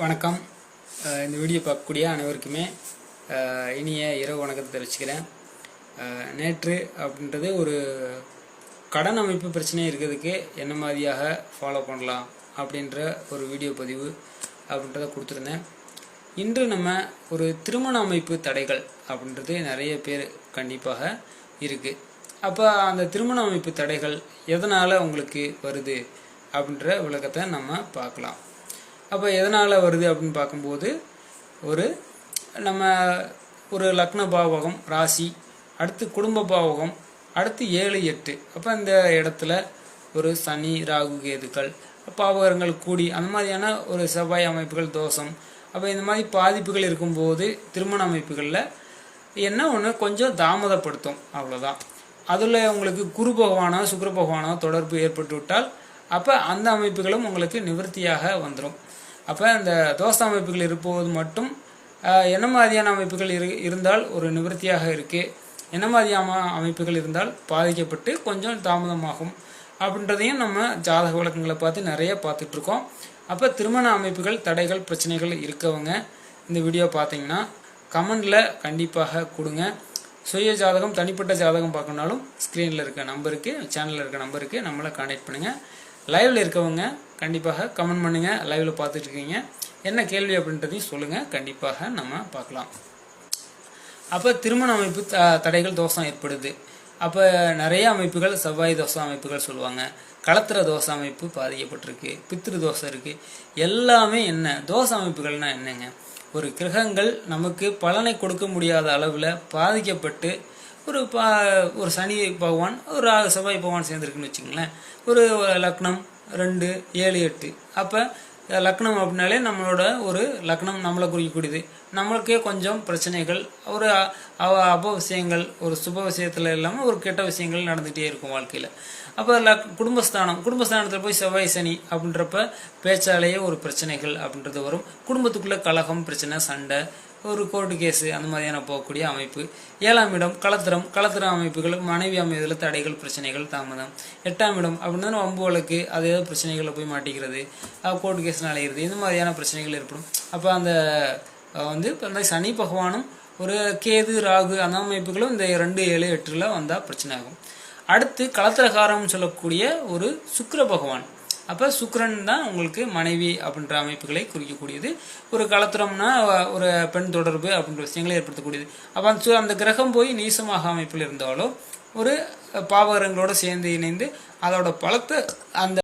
வணக்கம். இந்த வீடியோ பார்க்கக்கூடிய அனைவருக்குமே இனிய இரவு வணக்கத்தை தெரிவிச்சுக்கிறேன். நேற்று அப்படின்றது ஒரு கடன் அமைப்பு பிரச்சனை இருக்கிறதுக்கு என்ன மாதிரியாக ஃபாலோ பண்ணலாம் அப்படின்ற ஒரு வீடியோ பதிவு அப்படின்றத கொடுத்துருந்தேன். இன்று நம்ம ஒரு திருமண அமைப்பு தடைகள் அப்படின்றது நிறைய பேர் கண்டிப்பாக இருக்குது அப்போ அந்த திருமண அமைப்பு தடைகள் எதனால் உங்களுக்கு வருது அப்படின்ற விளக்கத்தை நம்ம பார்க்கலாம். அப்போ எதனால் வருது அப்படின்னு பார்க்கும்போது ஒரு நம்ம ஒரு லக்ன பாவகம் ராசி அடுத்து குடும்ப பாவகம் அடுத்து ஏழு எட்டு. அப்போ இந்த இடத்துல ஒரு சனி ராகு கேதுக்கள் பாவகங்கள் கூடி அந்த மாதிரியான ஒரு செவ்வாய் அமைப்புகள் தோஷம். அப்போ இந்த மாதிரி பாதிப்புகள் இருக்கும்போது திருமண அமைப்புகளில் என்ன ஒன்று கொஞ்சம் தாமதப்படுத்தும். அவ்வளோதான் அதில் உங்களுக்கு குரு பகவானோ சுக்கர பகவானோ தொடர்பு ஏற்பட்டு விட்டால் அப்போ அந்த அமைப்புகளும் உங்களுக்கு நிவர்த்தியாக வந்துடும் அப்போ இந்த தோஷ அமைப்புகள் இருப்போது மட்டும் என்ன மாதிரியான அமைப்புகள் இரு இருந்தால் ஒரு நிவர்த்தியாக இருக்குது என்ன மாதிரியான அமைப்புகள் இருந்தால் பாதிக்கப்பட்டு கொஞ்சம் தாமதமாகும்? அப்படின்றதையும் நம்ம ஜாதக விளக்கங்களை பார்த்து நிறைய பார்த்துட்ருக்கோம். அப்போ திருமண அமைப்புகள் தடைகள் பிரச்சனைகள் இருக்கவங்க இந்த வீடியோ பார்த்தீங்கன்னா கமெண்டில் கண்டிப்பாக கொடுங்க. சுய ஜாதகம் தனிப்பட்ட ஜாதகம் பார்க்கணுனாலும் ஸ்க்ரீனில் இருக்க நம்பருக்கு சேனலில் இருக்க நம்பருக்கு நம்மளை கான்டாக்ட் பண்ணுங்கள் லைவில் இருக்கவங்க கண்டிப்பாக கமெண்ட் பண்ணுங்கள் லைவில் பார்த்துட்டு இருக்கீங்க என்ன கேள்வி அப்படின்றதையும் சொல்லுங்கள் கண்டிப்பாக நம்ம பார்க்கலாம். அப்போ திருமண அமைப்பு த தடைகள் தோஷம் ஏற்படுது. அப்போ நிறைய அமைப்புகள் செவ்வாய் தோசை அமைப்புகள் சொல்லுவாங்க. களத்திர தோசை அமைப்பு பாதிக்கப்பட்டிருக்கு. பித்திரு தோசை இருக்குது எல்லாமே என்ன? தோசை அமைப்புகள்னா என்னங்க? ஒரு கிரகங்கள் நமக்கு பலனை கொடுக்க முடியாத அளவில் பாதிக்கப்பட்டு ஒரு பா ஒரு சனி பகவான் ஒரு செவ்வாய் பகவான் சேர்ந்துருக்குன்னு வச்சுங்களேன் ஒரு லக்னம் ரெண்டு ஏழு எட்டு. அப்போ லக்னம் அப்படின்னாலே நம்மளோட ஒரு லக்னம் நம்மளை குறிக்கக்கூடியது. நம்மளுக்கே கொஞ்சம் பிரச்சனைகள் ஒரு அவ- அப விஷயங்கள் ஒரு சுப விஷயத்தில் இல்லாமல் ஒரு கெட்ட விஷயங்கள் நடந்துகிட்டே இருக்கும் வாழ்க்கையில். அப்போ லக் குடும்பஸ்தானம் குடும்பஸ்தானத்தில் போய் செவ்வாய் சனி அப்படின்றப்ப பேச்சாலேயே ஒரு பிரச்சனைகள் அப்படின்றது வரும். குடும்பத்துக்குள்ளே கலகம் பிரச்சனை சண்டை ஒரு கோர்ட்டு கேஸு அந்த மாதிரியான போகக்கூடிய அமைப்பு. ஏழாம் இடம் கலத்திரம் கலத்திர அமைப்புகள் மனைவி அமைதியில் தடைகள் பிரச்சனைகள் தாமதம். எட்டாம் இடம் அப்படின்னா வம்பு வழக்கு அது ஏதோ பிரச்சனைகளில் போய் மாட்டிக்கிறது. கோர்ட்டு கேஸ் அலைகிறது இந்த மாதிரியான பிரச்சனைகள் ஏற்படும். அப்போ அந்த வந்து அந்த சனி பகவானும் ஒரு கேது ராகு அந்த அமைப்புகளும் இந்த ரெண்டு ஏழு எட்டில் வந்தால் பிரச்சனை ஆகும். அடுத்து கலத்திரகாரம்னு சொல்லக்கூடிய ஒரு சுக்கர பகவான். அப்போ சுக்கரன் தான் உங்களுக்கு மனைவி அப்படின்ற அமைப்புகளை குறிக்கக்கூடியது. ஒரு கலத்துறம்னா ஒரு பெண் தொடர்பு அப்படின்ற விஷயங்களை ஏற்படுத்தக்கூடியது. அப்போ அந்த சு- அந்த கிரகம் போய் நீசமாக அமைப்பில் இருந்தாலோ ஒரு பாவகரங்களோட சேர்ந்து இணைந்து அதோட பலத்தை அந்த